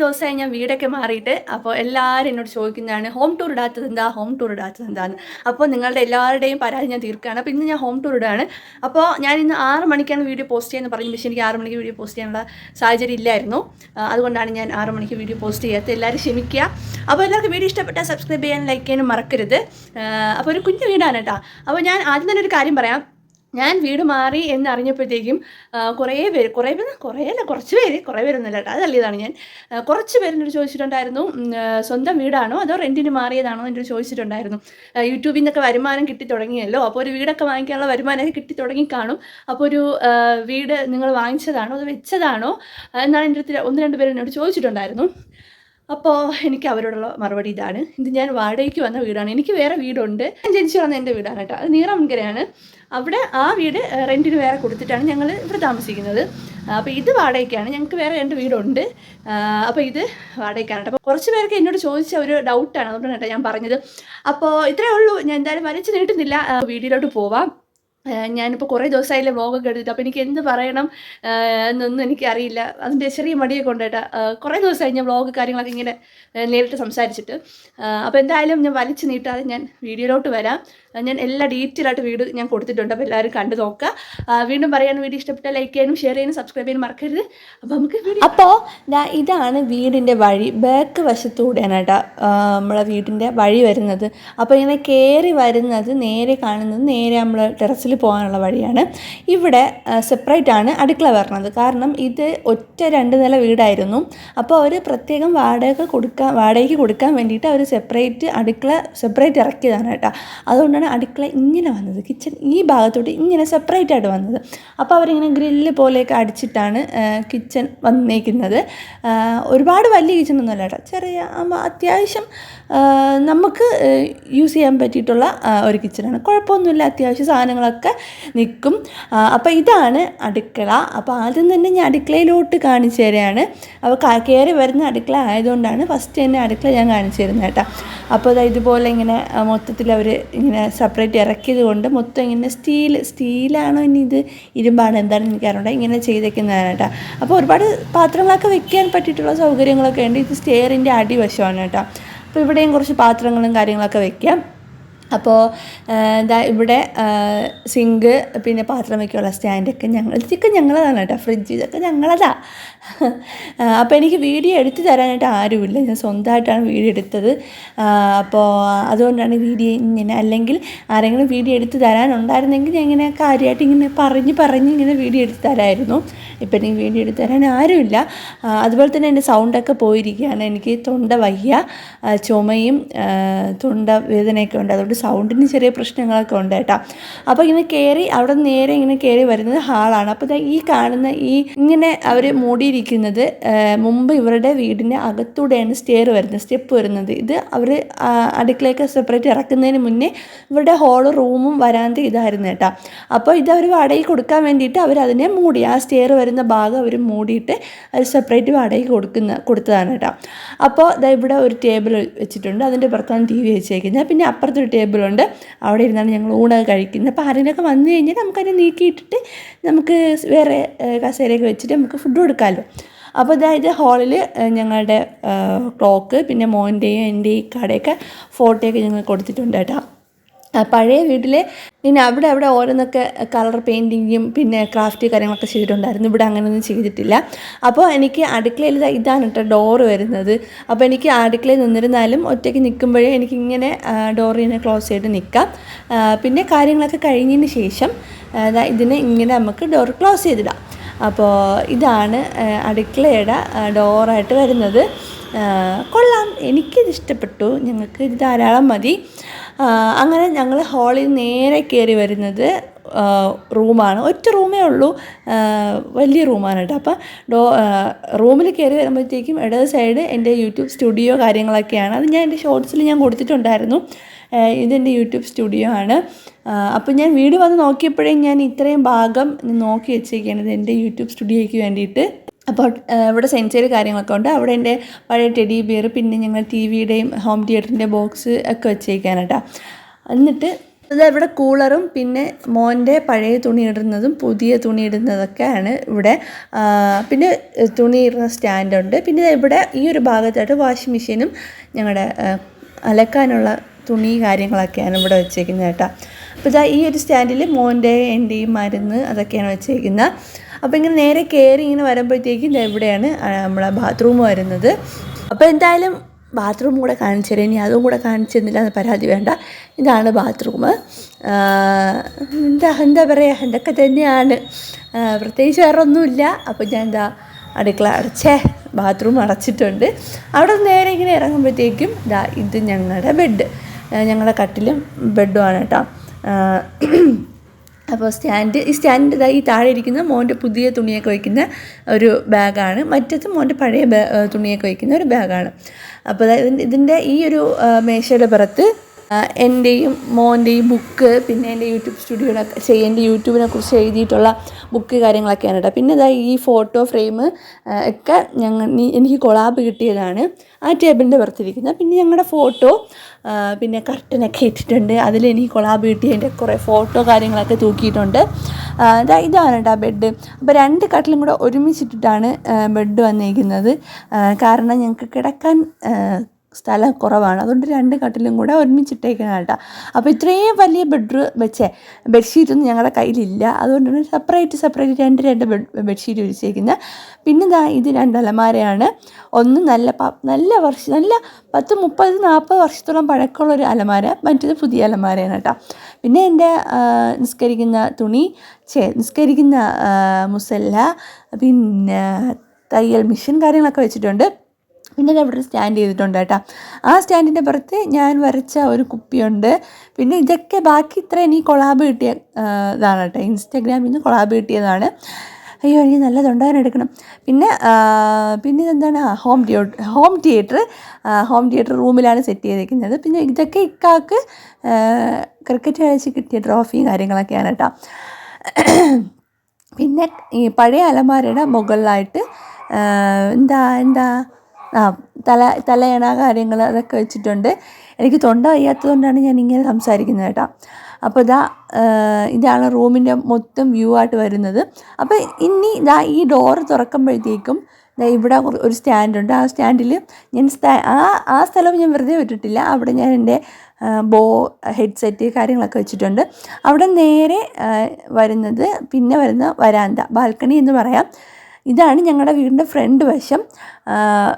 ദിവസമായി ഞാൻ വീടൊക്കെ മാറിയിട്ട് അപ്പോൾ എല്ലാവരും എന്നോട് ചോദിക്കുന്നതാണ് ഹോം ടൂർ ഇടാത്തത് എന്താ ഹോം ടൂർ ഇടാത്തത് എന്താന്ന് അപ്പോൾ നിങ്ങളുടെ എല്ലാവരുടെയും പരാതി ഞാൻ തീർക്കുകയാണ്. അപ്പോൾ ഇന്ന് ഞാൻ ഹോം ടൂർ ഇടാണ്. അപ്പോൾ ഞാൻ ഇന്ന് ആറ് മണിക്കാണ് വീഡിയോ പോസ്റ്റ് ചെയ്യുന്നത് പറഞ്ഞു പക്ഷേ എനിക്ക് ആറ് മണിക്ക് വീഡിയോ പോസ്റ്റ് ചെയ്യാനുള്ള സാഹചര്യം ഇല്ലായിരുന്നു. അതുകൊണ്ടാണ് ഞാൻ ആറ് മണിക്ക് വീഡിയോ പോസ്റ്റ് ചെയ്യാത്തത്. എല്ലാവരും ക്ഷമിക്കുക. അപ്പോൾ എല്ലാവർക്കും വീഡിയോ ഇഷ്ടപ്പെട്ടാൽ സബ്സ്ക്രൈബ് ചെയ്യാൻ ലൈക്ക് ചെയ്യാനും മറക്കരുത്. അപ്പോൾ ഒരു കുഞ്ഞു വീടാണ് കേട്ടോ. അപ്പോൾ ഞാൻ ആദ്യം തന്നെ ഒരു കാര്യം പറയാം. ഞാൻ വീട് മാറി എന്നറിഞ്ഞപ്പോഴത്തേക്കും കുറേ പേര് കുറേ പേര് കുറേ അല്ല കുറച്ച് പേര് കുറേ പേരൊന്നുമില്ല കേട്ടോ അതല്ലതാണ് ഞാൻ. കുറച്ച് പേര് എന്നോട് ചോദിച്ചിട്ടുണ്ടായിരുന്നു സ്വന്തം വീടാണോ അതോ റെന്റിന് മാറിയതാണോ എന്നോട് ചോദിച്ചിട്ടുണ്ടായിരുന്നു. യൂട്യൂബിൽ നിന്നൊക്കെ വരുമാനം കിട്ടി തുടങ്ങിയല്ലോ അപ്പോൾ ഒരു വീടൊക്കെ വാങ്ങിക്കാനുള്ള വരുമാനമൊക്കെ കിട്ടി തുടങ്ങി കാണും. അപ്പോൾ ഒരു വീട് നിങ്ങൾ വാങ്ങിച്ചതാണോ അത് വെച്ചതാണോ എന്നാണ് എന്റെ അടുത്ത് ഒന്ന് രണ്ട് പേര് എന്നോട് ചോദിച്ചിട്ടുണ്ടായിരുന്നു. അപ്പോൾ എനിക്ക് അവരോടുള്ള മറുപടി ഇതാണ് ഇത് ഞാൻ വാടകയ്ക്ക് വന്ന വീടാണ് എനിക്ക് വേറെ വീടുണ്ട് ഞാൻ ജനിച്ചു വന്ന എന്റെ വീടാണ് കേട്ടോ അത് നീറാമൻകരയാണ്. അവിടെ ആ വീട് റെന്റിന് വേറെ കൊടുത്തിട്ടാണ് ഞങ്ങൾ ഇവിടെ താമസിക്കുന്നത്. അപ്പോൾ ഇത് വാടകയ്ക്കാണ്. ഞങ്ങൾക്ക് വേറെ രണ്ട് വീടുണ്ട്. അപ്പോൾ ഇത് വാടകയ്ക്കാണ്. അപ്പോൾ കുറച്ച് പേർക്ക് എന്നോട് ചോദിച്ച ഒരു ഡൗട്ടാണ് അതുകൊണ്ടാണ് കേട്ടോ ഞാൻ പറഞ്ഞത്. അപ്പോൾ ഇത്രയേ ഉള്ളൂ. ഞാൻ എന്തായാലും വലിച്ചു നീട്ടുന്നില്ല. വീഡിയോയിലോട്ട് പോവാം. ഞാനിപ്പോൾ കുറേ ദിവസമായില്ലേ വ്ളോഗൊക്കെ എടുത്തിട്ട് അപ്പോൾ എനിക്ക് എന്ത് പറയണം എന്നൊന്നും എനിക്കറിയില്ല. അതിന്റെ ചെറിയ മടിയൊക്കെ ഉണ്ട് കുറേ ദിവസമായി ഞാൻ വ്ളോഗ് കാര്യങ്ങളൊക്കെ ഇങ്ങനെ നേരിട്ട് സംസാരിച്ചിട്ട്. അപ്പോൾ എന്തായാലും ഞാൻ വലിച്ചു നീട്ടാതെ ഞാൻ വീഡിയോയിലോട്ട് വരാം. ഞാൻ എല്ലാ ഡീറ്റെയിൽ ആയിട്ട് വീഡിയോ ഞാൻ കൊടുത്തിട്ടുണ്ട് അപ്പോൾ എല്ലാവരും കണ്ടു നോക്കുക. വീണ്ടും പറയാൻ വീഡിയോ ഇഷ്ടപ്പെട്ടാൽ ലൈക്ക് ചെയ്യാനും ഷെയർ ചെയ്യാനും സബ്സ്ക്രൈബ് ചെയ്യാനും മറക്കരുത്. അപ്പോൾ നമുക്ക് അപ്പോൾ ഇതാണ് വീടിന്റെ വഴി ബാക്ക് വശത്തൂടെയാണ് കേട്ടോ നമ്മളെ വീടിന്റെ വഴി വരുന്നത്. അപ്പോൾ ഇങ്ങനെ കയറി വരുന്നത് നേരെ കാണുന്നത് നേരെ നമ്മൾ ടെറസിൽ പോകാനുള്ള വഴിയാണ്. ഇവിടെ സെപ്പറേറ്റ് ആണ് അടുക്കള വരണത്. കാരണം ഇത് ഒറ്റ രണ്ട് നില വീടായിരുന്നു. അപ്പോൾ അവർ പ്രത്യേകം വാടക കൊടുക്കാൻ വാടകയ്ക്ക് കൊടുക്കാൻ വേണ്ടിയിട്ട് അവർ സെപ്പറേറ്റ് അടുക്കള സെപ്പറേറ്റ് ഇറക്കിയതാണ് കേട്ടോ. അതുകൊണ്ടാണ് അടുക്കള ഇങ്ങനെ വന്നത്. കിച്ചൺ ഈ ഭാഗത്തോട്ട് ഇങ്ങനെ സെപ്പറേറ്റ് ആയിട്ട് വന്നത്. അപ്പോൾ അവരിങ്ങനെ ഗ്രില്ല് പോലെയൊക്കെ അടിച്ചിട്ടാണ് കിച്ചൺ വന്നേക്കുന്നത്. ഒരുപാട് വലിയ കിച്ചൺ ഒന്നുമല്ല കേട്ടോ. ചെറിയ അത്യാവശ്യം നമുക്ക് യൂസ് ചെയ്യാൻ പറ്റിയിട്ടുള്ള ഒരു കിച്ചണാണ് കുഴപ്പമൊന്നുമില്ല. അത്യാവശ്യം സാധനങ്ങളൊക്കെ നിൽക്കും. അപ്പോൾ ഇതാണ് അടുക്കള. അപ്പോൾ ആദ്യം തന്നെ ഞാൻ അടുക്കളയിലോട്ട് കാണിച്ചു തരാണ്. അപ്പോൾ കയറി വരുന്ന അടുക്കള ആയതുകൊണ്ടാണ് ഫസ്റ്റ് തന്നെ അടുക്കള ഞാൻ കാണിച്ചു തരുന്നത് കേട്ടോ. അപ്പോൾ അത് ഇതുപോലെ ഇങ്ങനെ മൊത്തത്തിൽ അവർ ഇങ്ങനെ സെപ്പറേറ്റ് ഇറക്കിയത് കൊണ്ട് മൊത്തം ഇങ്ങനെ സ്റ്റീൽ സ്റ്റീലാണോ ഇനി ഇത്? ഇരുമ്പാണ്? എന്താണെന്ന് എനിക്കറിയണ്ട ഇങ്ങനെ ചെയ്തേക്കുന്നതാണ് കേട്ടോ. അപ്പോൾ ഒരുപാട് പാത്രങ്ങളൊക്കെ വെക്കാൻ പറ്റിയിട്ടുള്ള സൗകര്യങ്ങളൊക്കെ ഉണ്ട്. ഇത് സ്റ്റെയറിന്റെ അടിവശമാണ് കേട്ടോ. അപ്പോൾ ഇവിടെയും കുറച്ച് പാത്രങ്ങളും കാര്യങ്ങളൊക്കെ വെക്കാം. അപ്പോൾ ഇതാ ഇവിടെ സിങ്ക് പിന്നെ പാത്രം വയ്ക്കാനുള്ള സ്റ്റാൻഡൊക്കെ ഞങ്ങൾ ഇതൊക്കെ ഞങ്ങളതാണ് കേട്ടോ ഫ്രിഡ്ജ് ഇതൊക്കെ ഞങ്ങളതാ. അപ്പോൾ എനിക്ക് വീഡിയോ എടുത്തു തരാനായിട്ട് ആരുമില്ല. ഞാൻ സ്വന്തമായിട്ടാണ് വീഡിയോ എടുത്തത്. അപ്പോൾ അതുകൊണ്ടാണ് വീഡിയോ ഇങ്ങനെ അല്ലെങ്കിൽ ആരെങ്കിലും വീഡിയോ എടുത്തു തരാനുണ്ടായിരുന്നെങ്കിൽ ഞാൻ ഇങ്ങനെ കാര്യമായിട്ട് ഇങ്ങനെ പറഞ്ഞ് പറഞ്ഞ് ഇങ്ങനെ വീഡിയോ എടുത്തു തരാമായിരുന്നു ഇപ്പം എനിക്ക് വീഡിയോ എടുത്തു തരാൻ ആരുമില്ല. അതുപോലെ തന്നെ എന്റെ സൗണ്ടൊക്കെ പോയിരിക്കുകയാണ്. എനിക്ക് തൊണ്ട വയ്യ ചുമയും തൊണ്ട വേദനയൊക്കെ ഉണ്ട്. അതുകൊണ്ട് സൗണ്ടിന് ചെറിയ പ്രശ്നങ്ങളൊക്കെ ഉണ്ട് കേട്ടോ. അപ്പോൾ ഇങ്ങനെ കയറി അവിടെ നേരെ ഇങ്ങനെ കയറി വരുന്നത് ഹാളാണ്. അപ്പോൾ ഈ കാണുന്ന ഈ ഇങ്ങനെ അവർ മൂടിയിരിക്കുന്നത് ആ, മുമ്പ് ഇവരുടെ വീടിന്റെ അകത്തൂടെയാണ് സ്റ്റെയർ വരുന്നത് സ്റ്റെപ്പ് വരുന്നത്. ഇത് അവർ അടുക്കളയൊക്കെ സെപ്പറേറ്റ് ഇറക്കുന്നതിന് മുന്നേ ഇവരുടെ ഹോൾ റൂമും വരാന്ത ഇതായിരുന്നു കേട്ടോ. അപ്പോൾ ഇത് അവർ വാടകയ്ക്ക് കൊടുക്കാൻ വേണ്ടിയിട്ട് അവർ അതിനെ മൂടി ആ സ്റ്റെയർ വരുന്ന ഭാഗം അവർ മൂടിയിട്ട് അത് സെപ്പറേറ്റ് വാടകയ്ക്ക് കൊടുക്കുന്ന കൊടുത്തതാണ് കേട്ടോ. അപ്പോൾ ഇതാ ഇവിടെ ഒരു ടേബിൾ വെച്ചിട്ടുണ്ട് അതിന്റെ പുറത്താണ് ടി വി വെച്ചേക്കുന്നത്. പിന്നെ അപ്പുറത്തൊരു ടേബിളുണ്ട് അവിടെ ഇരുന്നാണ് ഞങ്ങൾ ഊണൊക്കെ കഴിക്കുന്നത്. അപ്പോൾ ആരെങ്കിലൊക്കെ വന്നു കഴിഞ്ഞാൽ നമുക്കതിനെ നീക്കിയിട്ടിട്ട് നമുക്ക് വേറെ കസേരയൊക്കെ വെച്ചിട്ട് നമുക്ക് ഫുഡ് കൊടുക്കാമല്ലോ അപ്പോൾ അതായത് ഹാളിൽ ഞങ്ങളുടെ ക്ലോക്ക് പിന്നെ മോന്റെയും എന്റെയും കടയൊക്കെ ഫോട്ടോയൊക്കെ ഞങ്ങൾ കൊടുത്തിട്ടുണ്ട് കേട്ടോ. പഴയ വീട്ടിൽ പിന്നെ അവിടെ അവിടെ ഓരോന്നൊക്കെ കളർ പെയിന്റിങ്ങും പിന്നെ ക്രാഫ്റ്റ് കാര്യങ്ങളൊക്കെ ചെയ്തിട്ടുണ്ടായിരുന്നു. ഇവിടെ അങ്ങനെയൊന്നും ചെയ്തിട്ടില്ല. അപ്പോൾ എനിക്ക് അടുക്കളയിൽ ഇതാണ് കേട്ടോ ഡോറ് വരുന്നത്. അപ്പോൾ എനിക്ക് അടുക്കളയിൽ നിന്നിരുന്നാലും ഒറ്റയ്ക്ക് നിൽക്കുമ്പോഴേ എനിക്ക് ഇങ്ങനെ ഡോറ് ഇങ്ങനെ ക്ലോസ് ചെയ്ത് നിൽക്കാം. പിന്നെ കാര്യങ്ങളൊക്കെ കഴിഞ്ഞതിന് ശേഷം ഇതിനെ ഇങ്ങനെ നമുക്ക് ഡോർ ക്ലോസ് ചെയ്തിടാം. അപ്പോൾ ഇതാണ് അടുക്കളയുടെ ഡോറായിട്ട് വരുന്നത്. കൊള്ളാം എനിക്കിത് ഇഷ്ടപ്പെട്ടു. ഞങ്ങൾക്ക് ഇത് ധാരാളം മതി. അങ്ങനെ ഞങ്ങൾ ഹാളിൽ നേരെ കയറി വരുന്നത് റൂമാണ്. ഒറ്റ റൂമേ ഉള്ളൂ. വലിയ റൂമാണ് കേട്ടോ. അപ്പോൾ ഡോ റൂമിൽ കയറി വരുമ്പോഴത്തേക്കും ഇടത് സൈഡ് എന്റെ യൂട്യൂബ് സ്റ്റുഡിയോ കാര്യങ്ങളൊക്കെയാണ്. അത് ഞാൻ എന്റെ ഷോർട്സിൽ ഞാൻ കൊടുത്തിട്ടുണ്ടായിരുന്നു. ഇതെന്റെ യൂട്യൂബ് സ്റ്റുഡിയോ ആണ്. അപ്പോൾ ഞാൻ വീട് വന്ന് നോക്കിയപ്പോഴേ ഞാൻ ഇത്രയും ഭാഗം നോക്കി വെച്ചേക്കാണ് ഇത് എന്റെ യൂട്യൂബ് സ്റ്റുഡിയോയ്ക്ക് വേണ്ടിയിട്ട്. അപ്പോൾ ഇവിടെ സെൻസറി കാര്യങ്ങളൊക്കെ ഉണ്ട്. അവിടെ എന്റെ പഴയ ടെഡി ബിയർ പിന്നെ ഞങ്ങൾ ടി വിയുടെയും ഹോം തിയേറ്ററിന്റെ ബോക്സ് ഒക്കെ വെച്ചേക്കാണ് കേട്ടോ. എന്നിട്ട് ഇവിടെ കൂളറും പിന്നെ മോന്റെ പഴയ തുണി ഇടുന്നതും പുതിയ തുണി ഇടുന്നതൊക്കെയാണ് ഇവിടെ. പിന്നെ തുണി ഇടുന്ന സ്റ്റാൻഡുണ്ട് പിന്നെ ഇവിടെ ഈ ഒരു ഭാഗത്തായിട്ട് വാഷിംഗ് മെഷീനും ഞങ്ങളുടെ അലക്കാനുള്ള തുണി കാര്യങ്ങളൊക്കെയാണ് ഇവിടെ വെച്ചേക്കുന്നത് കേട്ടോ. അപ്പോൾ ഇതാ ഈ ഒരു സ്റ്റാൻഡിൽ മോന്റെ എന്റെയും മരുന്ന് അതൊക്കെയാണ് വെച്ചേക്കുന്നത്. അപ്പോൾ ഇങ്ങനെ നേരെ കയറി ഇങ്ങനെ വരുമ്പോഴത്തേക്കും ഇവിടെയാണ് നമ്മളെ ബാത്റൂം വരുന്നത്. അപ്പോൾ എന്തായാലും ബാത്റൂം കൂടെ കാണിച്ചു ഇനി അതും കൂടെ കാണിച്ചു തന്നില്ല എന്ന് പരാതി വേണ്ട. ഇതാണ് ബാത്റൂം. എന്താ എന്താ പറയുക എന്തൊക്കെ തന്നെയാണ്. പ്രത്യേകിച്ച് വേറെ ഒന്നുമില്ല അപ്പോൾ ഞാൻ എന്താ അടുക്കള അടച്ചേ ബാത്റൂം അടച്ചിട്ടുണ്ട്. അവിടെ നേരെ ഇങ്ങനെ ഇറങ്ങുമ്പോഴത്തേക്കും ഇതാ ഇത് ഞങ്ങളുടെ ബെഡ്. ഞങ്ങളുടെ കട്ടിലും ബെഡുമാണ് കേട്ടോ. അപ്പോൾ സ്റ്റാൻഡ് ഈ സ്റ്റാൻഡ് ഈ താഴെ ഇരിക്കുന്ന മോന്റെ പുതിയ തുണിയൊക്കെ വയ്ക്കുന്ന ഒരു ബാഗാണ്. മറ്റത് മോന്റെ പഴയ തുണിയൊക്കെ വയ്ക്കുന്ന ഒരു ബാഗാണ്. അപ്പോൾ ഇതിന്റെ ഈ ഒരു മേശയുടെ പുറത്ത് എന്റെയും മോന്റെയും ബുക്ക് പിന്നെ എന്റെ യൂട്യൂബ് സ്റ്റുഡിയോയുടെ എന്റെ യൂട്യൂബിനെ കുറിച്ച് എഴുതിയിട്ടുള്ള ബുക്ക് കാര്യങ്ങളൊക്കെയാണ് കേട്ടോ പിന്നെ ഇതാ ഈ ഫോട്ടോ ഫ്രെയിം ഒക്കെ ഞങ്ങൾ എനിക്ക് കൊളാബ് കിട്ടിയതാണ്. ആ ടേബിളിന്റെ പുറത്തിരിക്കുന്നത് പിന്നെ ഞങ്ങളുടെ ഫോട്ടോ പിന്നെ കർട്ടനൊക്കെ ഇട്ടിട്ടുണ്ട്. അതിൽ എനിക്ക് കൊളാബ് കിട്ടിയതിന്റെ കുറേ ഫോട്ടോ കാര്യങ്ങളൊക്കെ തൂക്കിയിട്ടുണ്ട്. ഇതാ ഇതാണ് കേട്ടോ ബെഡ് അപ്പോൾ രണ്ട് കട്ടിലും കൂടെ ഒരുമിച്ചിട്ടിട്ടാണ് ബെഡ് വന്നിരിക്കുന്നത് കാരണം ഞങ്ങൾക്ക് കിടക്കാൻ സ്ഥലം കുറവാണ്. അതുകൊണ്ട് രണ്ട് കട്ടിലും കൂടെ ഒരുമിച്ചിട്ടേക്കണം കേട്ടോ. അപ്പോൾ ഇത്രയും വലിയ ബെഡ്റൂം വെച്ചേ ബെഡ്ഷീറ്റൊന്നും ഞങ്ങളുടെ കയ്യിലില്ല. അതുകൊണ്ടാണ് സെപ്പറേറ്റ് സെപ്പറേറ്റ് രണ്ട് രണ്ട് ബെഡ് ബെഡ്ഷീറ്റ് വിരിച്ചേക്കുന്നത് പിന്നെ ദാ ഇത് രണ്ട് അലമാരയാണ്. ഒന്ന് നല്ല നല്ല വർഷം നല്ല പത്ത് മുപ്പത് നാൽപ്പത് വർഷത്തോളം പഴക്കമുള്ള ഒരു അലമാര. മറ്റേത് പുതിയ അലമാരയാണ് കേട്ടോ. പിന്നെ എന്റെ നിസ്കരിക്കുന്ന തുണി ചേ നിസ്കരിക്കുന്ന മുസല്ല പിന്നെ തയ്യൽ മെഷീൻ കാര്യങ്ങളൊക്കെ വെച്ചിട്ടുണ്ട്. പിന്നെ ഇവിടെ സ്റ്റാൻഡ് ചെയ്തിട്ടുണ്ട് കേട്ടോ. ആ സ്റ്റാൻഡിന്റെ പുറത്ത് ഞാൻ വരച്ച ഒരു കുപ്പിയുണ്ട്. പിന്നെ ഇതൊക്കെ ബാക്കി ഇത്ര എനിക്ക് കൊളാബ് കിട്ടിയ ഇതാണ് കേട്ടോ. ഇൻസ്റ്റാഗ്രാമിൽ നിന്ന് കൊളാബ് കിട്ടിയതാണ്. അയ്യോ എനിക്ക് നല്ല തൊണ്ടാരം എടുക്കണം. പിന്നെ പിന്നെ ഇതെന്താണ്? Home theatre home theatre home theatre റൂമിലാണ് സെറ്റ് ചെയ്തിരിക്കുന്നത് പിന്നെ ഇതൊക്കെ ഇക്കാക്ക് ക്രിക്കറ്റ് കളിച്ച് കിട്ടിയ ട്രോഫിയും കാര്യങ്ങളൊക്കെയാണ് കേട്ടോ. പിന്നെ ഈ പഴയ അലമാരയുടെ മുകളിലായിട്ട് എന്താ എന്താ ആ തല തലയണ കാര്യങ്ങൾ അതൊക്കെ വെച്ചിട്ടുണ്ട്. എനിക്ക് തൊണ്ട വയ്യാത്തതുകൊണ്ടാണ് ഞാൻ ഇങ്ങനെ സംസാരിക്കുന്നത് കേട്ടോ. അപ്പോൾ ഇതാ ഇതാണ് റൂമിന്റെ മൊത്തം വ്യൂ ആയിട്ട് വരുന്നത്. അപ്പോൾ ഇനി ഇതാ ഈ ഡോറ് തുറക്കുമ്പോഴത്തേക്കും ഇവിടെ ഒരു- ഒരു സ്റ്റാൻഡുണ്ട്. ആ സ്റ്റാൻഡിൽ ഞാൻ സ്റ്റാ ആ ആ സ്ഥലം ഞാൻ വെറുതെ വിട്ടിട്ടില്ല. അവിടെ ഞാൻ എന്റെ ബോ ഹെഡ്സെറ്റ് കാര്യങ്ങളൊക്കെ വെച്ചിട്ടുണ്ട്. അവിടെ നേരെ വരുന്നത് പിന്നെ വരുന്ന വരാന്ത. ബാൽക്കണി എന്ന് പറയാം. ഇതാണ് ഞങ്ങളുടെ വീടിന്റെ ഫ്രണ്ട് വശം.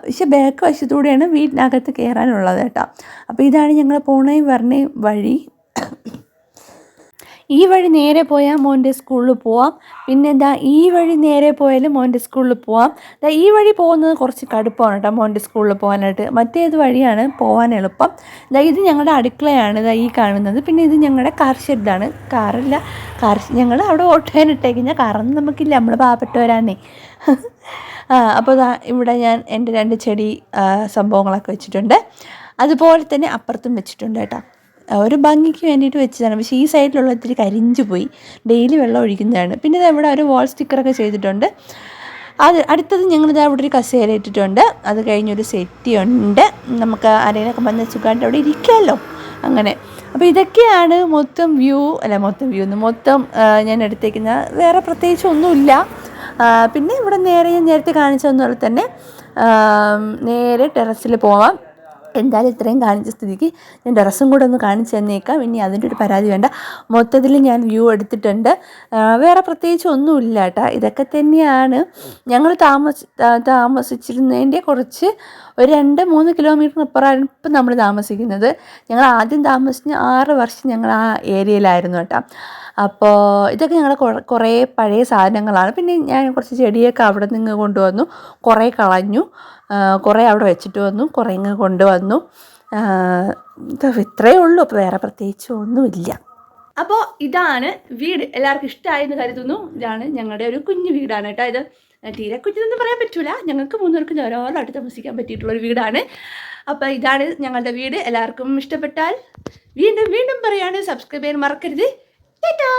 പക്ഷെ ബാക്ക് വശത്തൂടെയാണ് വീടിനകത്ത് കയറാനുള്ളത് കേട്ടോ. അപ്പോൾ ഇതാണ് ഞങ്ങൾ പോണേയും വരണേയും വഴി. ഈ വഴി നേരെ പോയാൽ മോന്റെ സ്കൂളിൽ പോവാം. പിന്നെ എന്താ ഈ വഴി നേരെ പോയാലും മോന്റെ സ്കൂളിൽ പോവാം. ദാ ഈ വഴി പോകുന്നത് കുറച്ച് കടുപ്പമാണ് കേട്ടോ മോന്റെ സ്കൂളിൽ പോകാനായിട്ട്. മറ്റേത് വഴിയാണ് പോകാൻ എളുപ്പം. ദാ ഇത് ഞങ്ങളുടെ അടുക്കളയാണ് ദാ ഈ കാണുന്നത്. പിന്നെ ഇത് ഞങ്ങളുടെ കാർ ഷെഡാണ് കാറല്ല കാർ ഞങ്ങൾ അവിടെ ഓട്ടോയിനിട്ടേക്കുന്ന കാറൊന്നും നമുക്കില്ല. നമ്മൾ പാവപ്പെട്ടവരാന്നേ ആ അപ്പോൾ ഇവിടെ ഞാൻ എന്റെ രണ്ട് ചെടി സംഭവങ്ങളൊക്കെ വെച്ചിട്ടുണ്ട്. അതുപോലെ തന്നെ അപ്പുറത്തും വെച്ചിട്ടുണ്ട് കേട്ടോ. ഒരു ഭംഗിക്ക് വേണ്ടിയിട്ട് വെച്ചതാണ്. പക്ഷേ ഈ സൈഡിലുള്ള ഇത്തിരി കരിഞ്ഞു പോയി. ഡെയിലി വെള്ളം ഒഴിക്കുന്നതാണ്. പിന്നെ ഇവിടെ ഒരു വാൾ സ്റ്റിക്കറൊക്കെ ചെയ്തിട്ടുണ്ട്. അത് അടുത്തത് ഞങ്ങളിത് അവിടെ ഒരു കസേര ഇട്ടിട്ടുണ്ട്. അത് കഴിഞ്ഞൊരു സെറ്റി ഉണ്ട്. നമുക്ക് ആരെങ്കിലൊക്കെ വന്ന് സുഖമായിട്ട് അവിടെ ഇരിക്കാമല്ലോ അങ്ങനെ. അപ്പോൾ ഇതൊക്കെയാണ് മൊത്തം വ്യൂ അല്ല മൊത്തം വ്യൂ എന്ന് മൊത്തം ഞാൻ എടുത്തേക്കുന്ന വേറെ പ്രത്യേകിച്ച് ഒന്നുമില്ല. പിന്നെ ഇവിടെ നേരെ ഞാൻ നേരത്തെ കാണിച്ചതുപോലെ തന്നെ നേരെ ടെറസിൽ പോവാം. എന്തായാലും ഇത്രയും കാണിച്ച സ്ഥിതിക്ക് ഞാൻ ഡ്രസ്സും കൂടെ ഒന്ന് കാണിച്ചു തന്നേക്കാം. ഇനി അതിന്റെ ഒരു പരാതി വേണ്ട. മൊത്തത്തിൽ ഞാൻ വ്യൂ എടുത്തിട്ടുണ്ട്. വേറെ പ്രത്യേകിച്ച് ഒന്നുമില്ല കേട്ടോ. ഇതൊക്കെ തന്നെയാണ് ഞങ്ങൾ താമസ താമസിച്ചിരുന്നതിന്റെ കുറച്ച് ഒരു രണ്ട് മൂന്ന് കിലോമീറ്റർ അപ്പുറമാണ് ഇപ്പം നമ്മൾ താമസിക്കുന്നത്. ഞങ്ങൾ ആദ്യം താമസിച്ച ആറ് വർഷം ഞങ്ങൾ ആ ഏരിയയിലായിരുന്നു കേട്ടോ. അപ്പോൾ ഇതൊക്കെ ഞങ്ങളുടെ കുറേ പഴയ സാധനങ്ങളാണ്. പിന്നെ ഞാൻ കുറച്ച് ചെടിയൊക്കെ അവിടെ നിന്ന് കൊണ്ടുവന്നു. കുറേ കളഞ്ഞു. കുറേ അവിടെ വെച്ചിട്ട് വന്നു. കുറേ ഇങ്ങ് കൊണ്ടുവന്നു. ഇത്രയേ ഉള്ളൂ. അപ്പോൾ വേറെ പ്രത്യേകിച്ച് ഒന്നുമില്ല. അപ്പോൾ ഇതാണ് വീട്. എല്ലാവർക്കും ഇഷ്ടമായെന്ന് കരുതുന്നു. ഇതാണ് ഞങ്ങളുടെ ഒരു കുഞ്ഞു വീടാണ് കേട്ടോ ഇത്. തീരെ കുഞ്ഞിതെന്ന് പറയാൻ പറ്റൂല. ഞങ്ങൾക്ക് മൂന്നുപേർക്കും ഓരോരോട്ട് താമസിക്കാൻ പറ്റിയിട്ടുള്ള ഒരു വീടാണ്. അപ്പോൾ ഇതാണ് ഞങ്ങളുടെ വീട്. എല്ലാവർക്കും ഇഷ്ടപ്പെട്ടാൽ വീണ്ടും വീണ്ടും പറയാണ്. സബ്സ്ക്രൈബ് ചെയ്യാൻ മറക്കരുത്. ടാറ്റാ!